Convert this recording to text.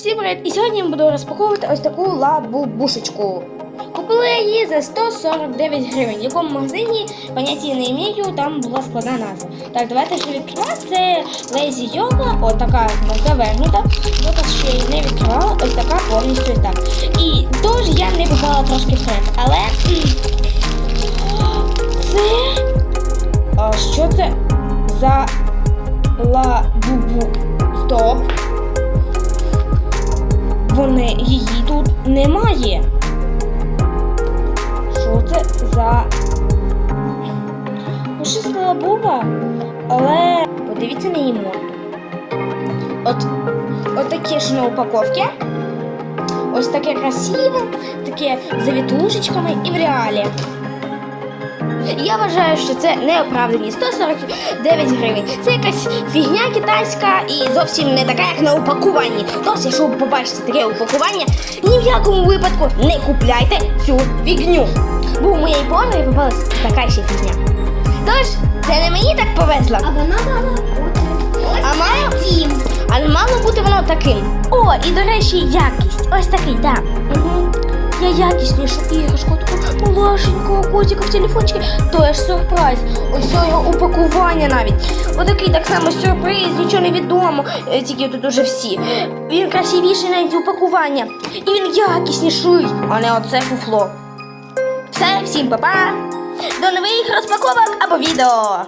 Всім привіт! І сьогодні я буду розпаковувати ось таку лабубушечку. Купила я її за 149 гривень. В якому магазині поняття не імею, там була складна назва. Так, давайте ще відкривати. Це Lazy Yoga, отака завернута. Доки ще її не відкривала, ось така повністю так. І тож я не попала трошки в. Але це. А що це за лабубу? Стоп. Її тут немає. Що це за пушистила буба? Але подивіться на її морду. От, от такі ж на упаковці. Ось таке красиве, таке завітушечками і в реалі. Я вважаю, що це неоправдані 149 гривень. Це якась фігня китайська і зовсім не така, як на упакуванні. Тож, якщо ви побачите таке упакування, ні в якому випадку не купляйте цю фігню. Бо у моєї подруги попалась така ще фігня. Тож, це не мені так повезло. А вона мала бути А мало? таким. А мало бути воно таким. О, і до речі, якість. Ось такий, так. Да. Угу. Я якіснішу іграшку, таку малашенького котика в телефончики. То є ж сюрприз. Ось його упакування навіть. Отакий так само сюрприз, нічого не відомо. Е, Тільки тут уже всі. Він красивіший навіть упакування. І він якісніший, а не оце фуфло. Все, всім па-па. До нових розпаковок або відео.